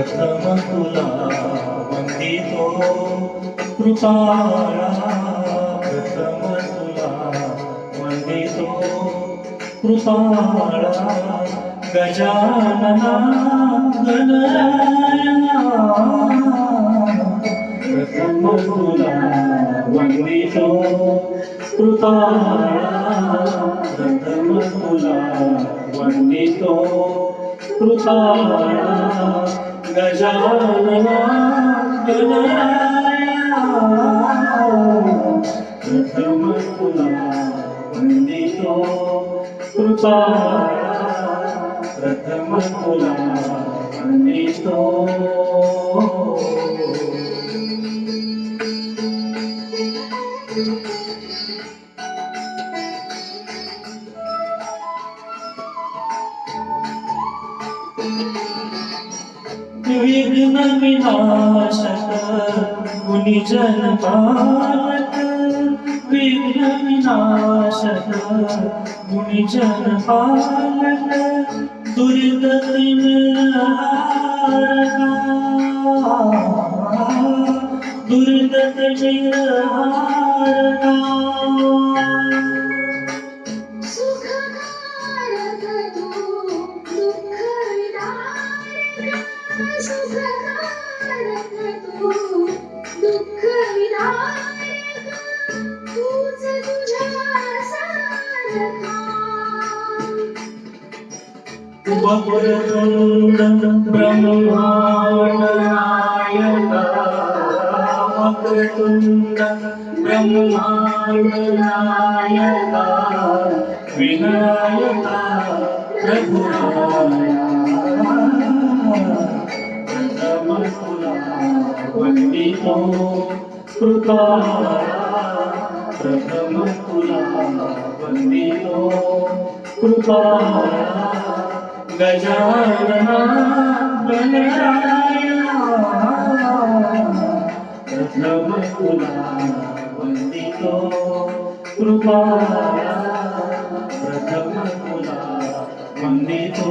రత్నమకులా వందితో కృపాళా రత్నమకులా వందితో కృపాళా గజానన గణరాయణ రత్నమకులా వందితో కృపాళా రత్నమకులా వందితో కృపాళా गजानना गणराया प्रथमतुला वन्दितो कृपाळा प्रथमतुला वन्दितो विघ्न विनाशक गुणिजन पालक विघ्न विनाशक गुणिजन पालक दुर्गति मिलहारका दुर्गति उपपुरतुण्डं ब्रह्माण्डनायक वक्रतुण्डं ब्रह्माण्डनायक विनायक रघुनाथ నమో కృపా ప్రథమకుల వందితో కృపా గజానన గణరాయ ప్రథమకుల వందితో కృపా వందితో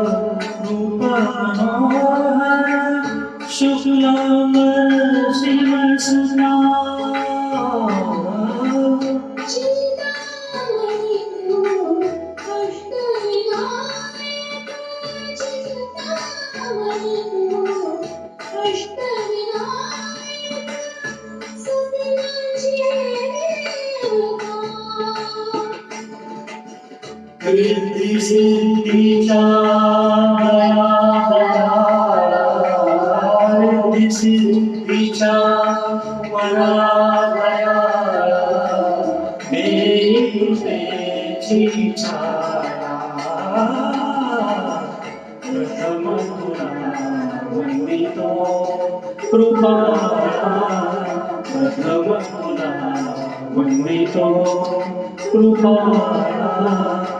रिद्धी सिद्धीचा रिद्धी सिद्धीचा मला दयाळा देई कृपेची छाया प्रथम तुला वंदितो कृपाया प्रथम तुला वंदितो कृपाया